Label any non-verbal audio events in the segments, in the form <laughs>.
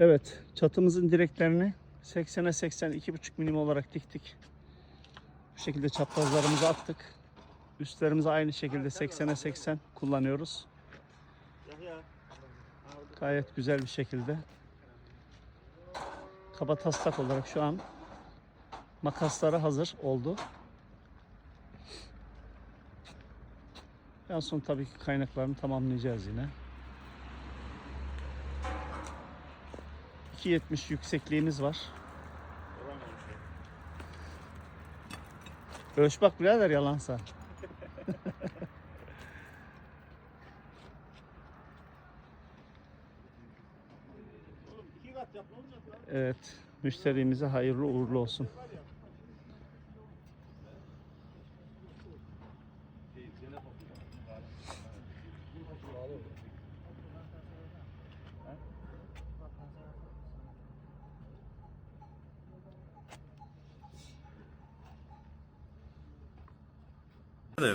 Evet, çatımızın direklerini 80'e 80 2,5 milim olarak diktik. Bu şekilde çaprazlarımızı attık. Üstlerimizi aynı şekilde 80'e 80 kullanıyoruz. Gayet güzel bir şekilde. Kaba taslak olarak şu an makasları hazır oldu. En son tabii ki kaynaklarını tamamlayacağız yine. 2.70 yüksekliğimiz var. Ölç bak birader yalansa. Evet, müşterimize hayırlı uğurlu olsun.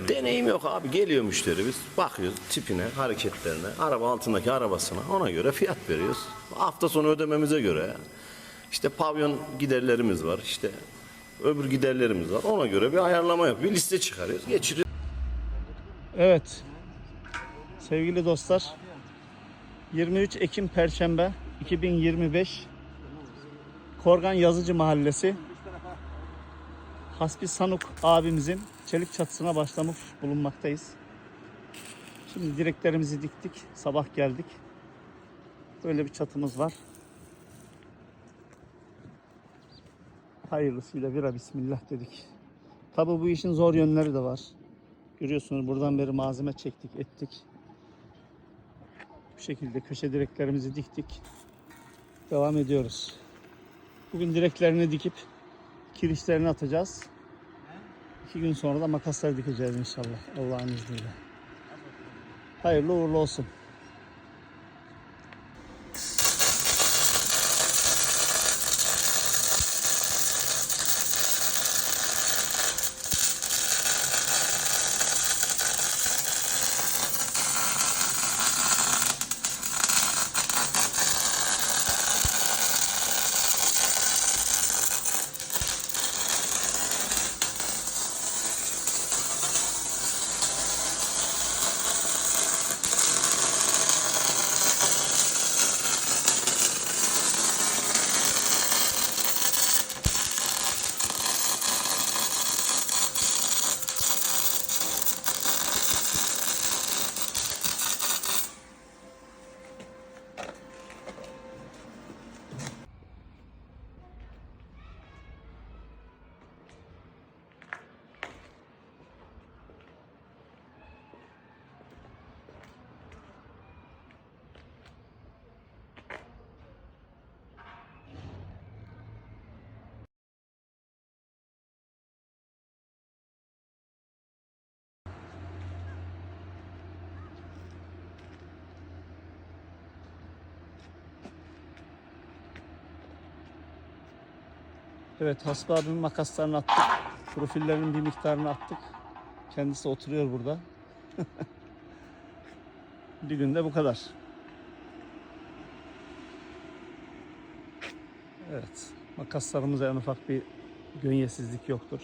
Deneyim yok abi. Geliyor müşteri biz bakıyoruz tipine, hareketlerine, araba altındaki arabasına ona göre fiyat veriyoruz. Hafta sonu ödememize göre işte pavyon giderlerimiz var işte öbür giderlerimiz var. Ona göre bir ayarlama yapıyor. Liste çıkarıyoruz. Geçiriyoruz. Evet. Sevgili dostlar. 23 Ekim Perşembe 2025 Korgan Yazıcı Mahallesi Hasbi Sanuk abimizin çelik çatısına başlamış bulunmaktayız. Şimdi direklerimizi diktik. Sabah geldik. Böyle bir çatımız var. Hayırlısıyla bira bismillah dedik. Tabi bu işin zor yönleri de var. Görüyorsunuz buradan beri malzeme çektik, ettik. Bu şekilde köşe direklerimizi diktik. Devam ediyoruz. Bugün direklerini dikip kirişlerini atacağız. İki gün sonra da makasları dikeceğiz inşallah Allah'ın izniyle. Hayırlı uğurlu olsun. Evet Hasbi abimin makaslarını attık. Profillerinin bir miktarını attık. Kendisi oturuyor burada. <laughs> bir günde bu kadar. Evet. Makaslarımıza en ufak bir gönyesizlik yoktur.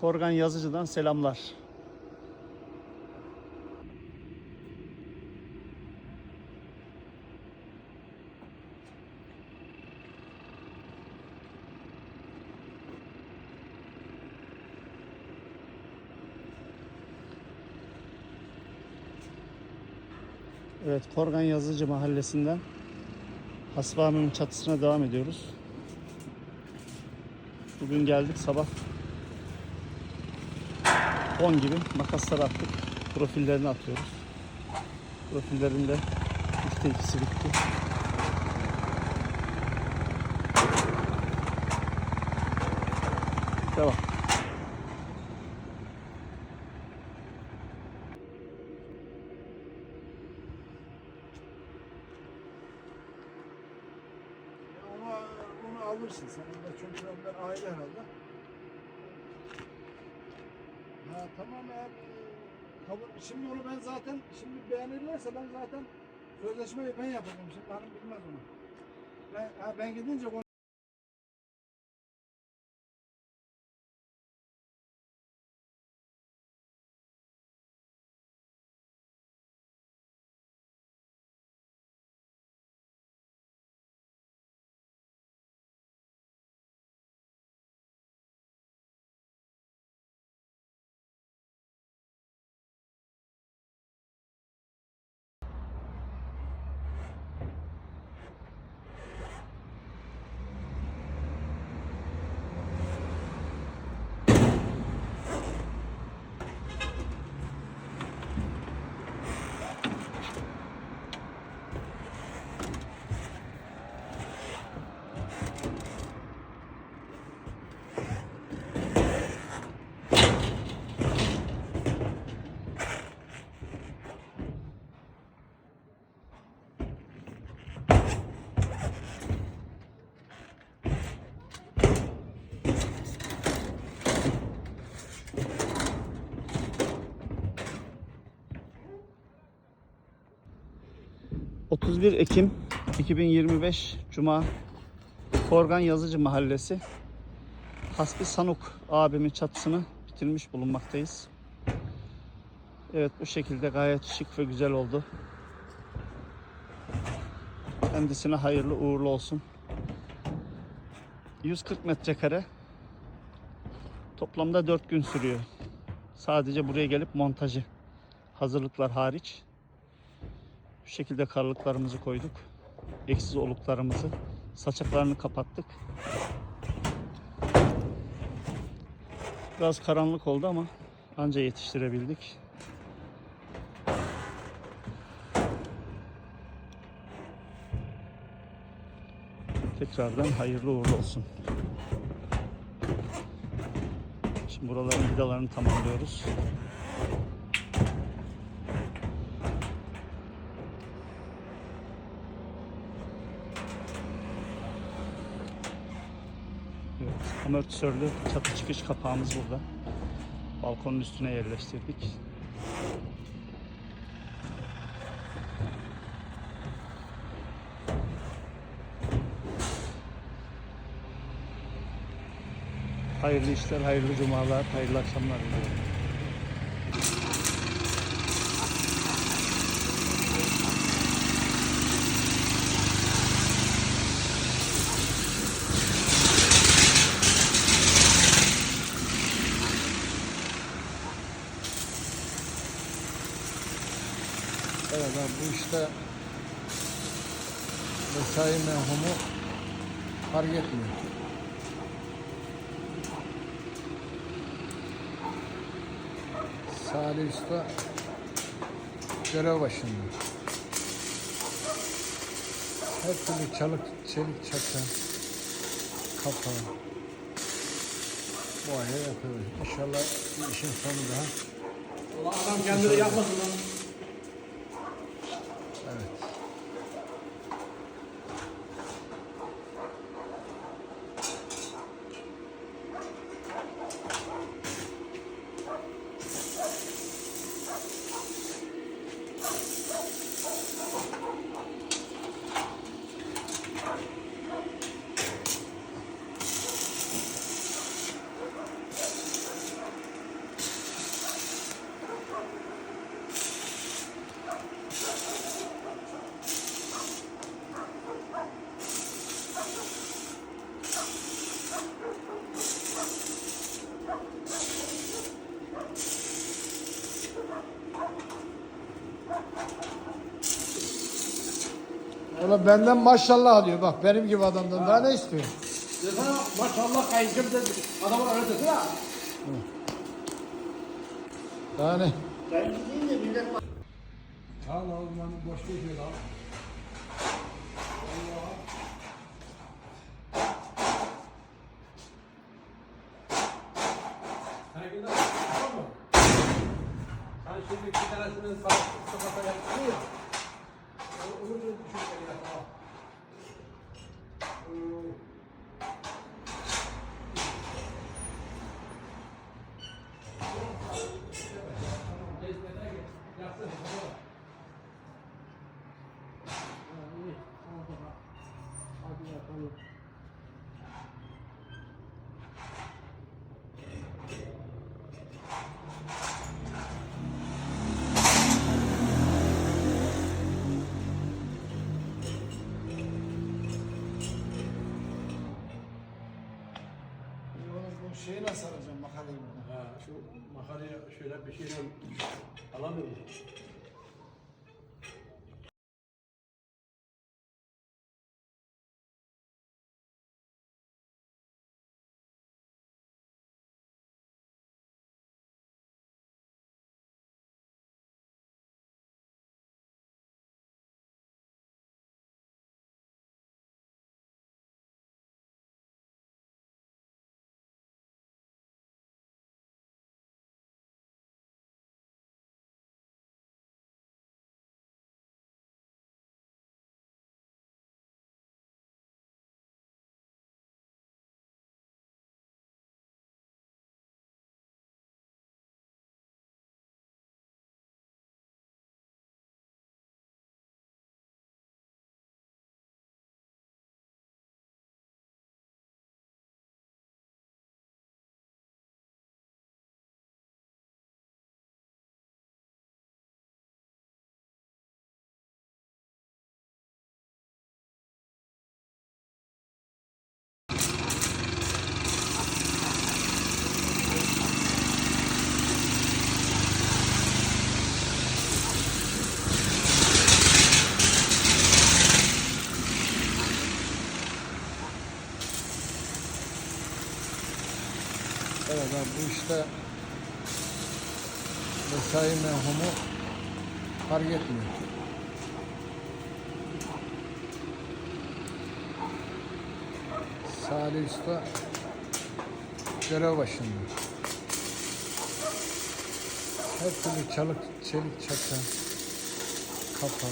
Korgan Yazıcı'dan selamlar. Evet, Korgan Yazıcı Mahallesi'nden Hasbami'nin çatısına devam ediyoruz. Bugün geldik sabah 10 gibi makasları attık. Profillerini atıyoruz. Profillerinde işte ikisi bitti. Devam. Onu, alırsın sen. Onda çünkü onlar ayrı herhalde. Ha, tamam eğer e, kabul, şimdi onu ben zaten şimdi beğenirlerse ben zaten sözleşmeyi ben yapacağım. Şimdi hanım bilmez onu. Ben, ha, ben gidince 31 Ekim 2025 Cuma Korgan Yazıcı Mahallesi Hasbi Sanuk abimin çatısını bitirmiş bulunmaktayız. Evet bu şekilde gayet şık ve güzel oldu. Kendisine hayırlı uğurlu olsun. 140 metrekare. Toplamda 4 gün sürüyor. Sadece buraya gelip montajı. Hazırlıklar hariç. Bu şekilde karlıklarımızı koyduk. Eksiz oluklarımızı. Saçaklarını kapattık. Biraz karanlık oldu ama anca yetiştirebildik. Tekrardan hayırlı uğurlu olsun. Şimdi buraların vidalarını tamamlıyoruz. Amortisörlü çatı çıkış kapağımız burada. Balkonun üstüne yerleştirdik. Hayırlı işler, hayırlı cumalar, hayırlı akşamlar diliyorum. Abi bu işte mesai merhumu fark etmiyor. Salih Usta görev başında. Her türlü çalık, çelik çakı, kapağı bu aya yapıyor. İnşallah işin sonunda Adam kendini yapmasın lan. evet. Oğlum benden maşallah diyor. Bak benim gibi adamdan daha ne istiyor? Desene maşallah kayıncım dedi. Adamın öyle desene. Daha ne? Tamam oğlum lan boş geçiyor lan. Sen şimdi bir tanesini sokakta yaptın ya. onu. şeyi nasıl alacağım makaleyi? Ha, şu makaleyi şöyle bir şeyle alamıyor musun? Bu işte mesai merhumu fark etmiyor. Salih Usta görev başında. Her türlü çalık, çelik çakı, kapağı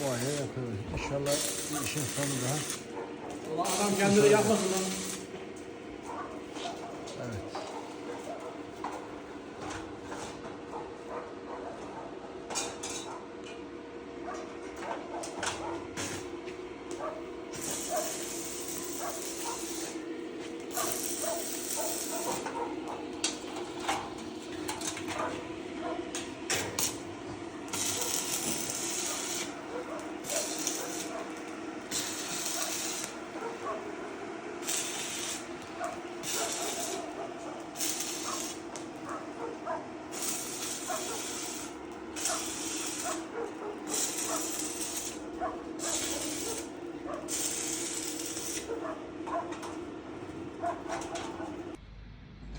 bu aya yapıyoruz. İnşallah işin sonunda Ulan adam kendini yapmasın lan. evet.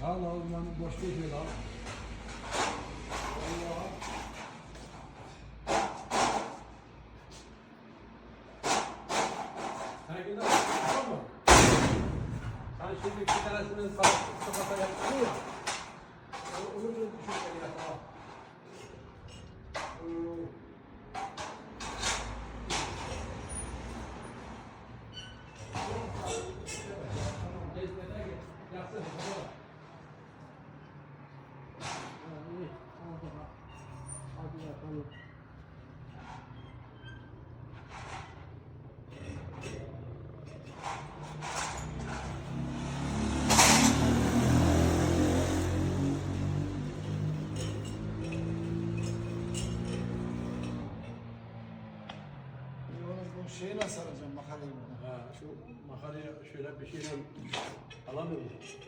Al al lan boş geçiyor lan. Allah. Sen günden tamam mı? Sen şimdi bir tanesinin sokakta yaptın ya. O- Onu da düşün ya. Al. Hmm. Nasıl arayacağım makarayı burada? Ha, şu makarayı şöyle bir şeyle alamıyor musun?